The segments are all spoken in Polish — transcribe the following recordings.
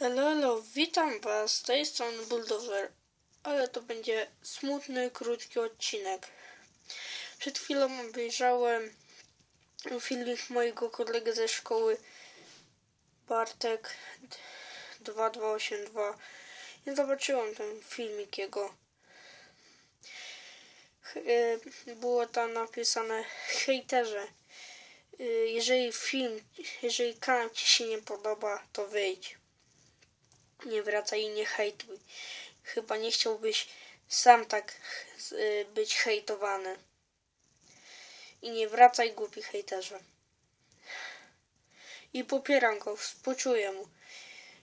Hello, hello, witam was, z tej strony Bulldozer, ale to będzie smutny, krótki odcinek. Przed chwilą obejrzałem filmik mojego kolegi ze szkoły, Bartek 2282 i zobaczyłem ten filmik jego. Było tam napisane hejterze. y, Jeżeli film, jeżeli kanał ci się nie podoba, to wyjdź nie wracaj i nie hejtuj. Chyba nie chciałbyś sam tak y, być hejtowany. I nie wracaj głupi hejterze. I popieram go, współczuję mu.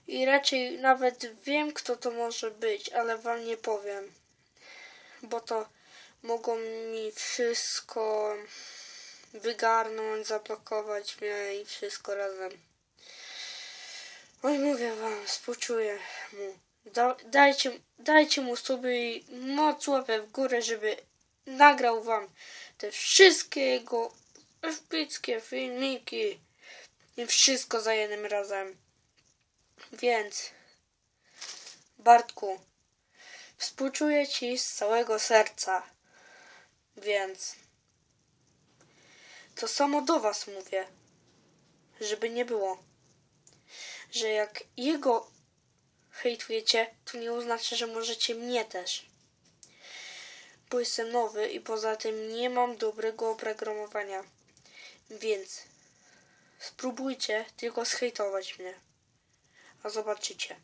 I raczej nawet wiem, kto to może być, ale wam nie powiem. Bo to mogą mi wszystko wygarnąć, zablokować mnie i wszystko razem. Oj, mówię wam, współczuję mu. Da, dajcie, dajcie mu sobie moc łapę w górę, żeby nagrał wam te wszystkie jego epickie filmiki i wszystko za jednym razem. Więc, Bartku, współczuję ci z całego serca. Więc, to samo do was mówię, żeby nie było że jak jego hejtujecie, to nie oznacza, że możecie mnie też. Bo jestem nowy i poza tym nie mam dobrego oprogramowania. Więc spróbujcie tylko zhejtować mnie. A zobaczycie.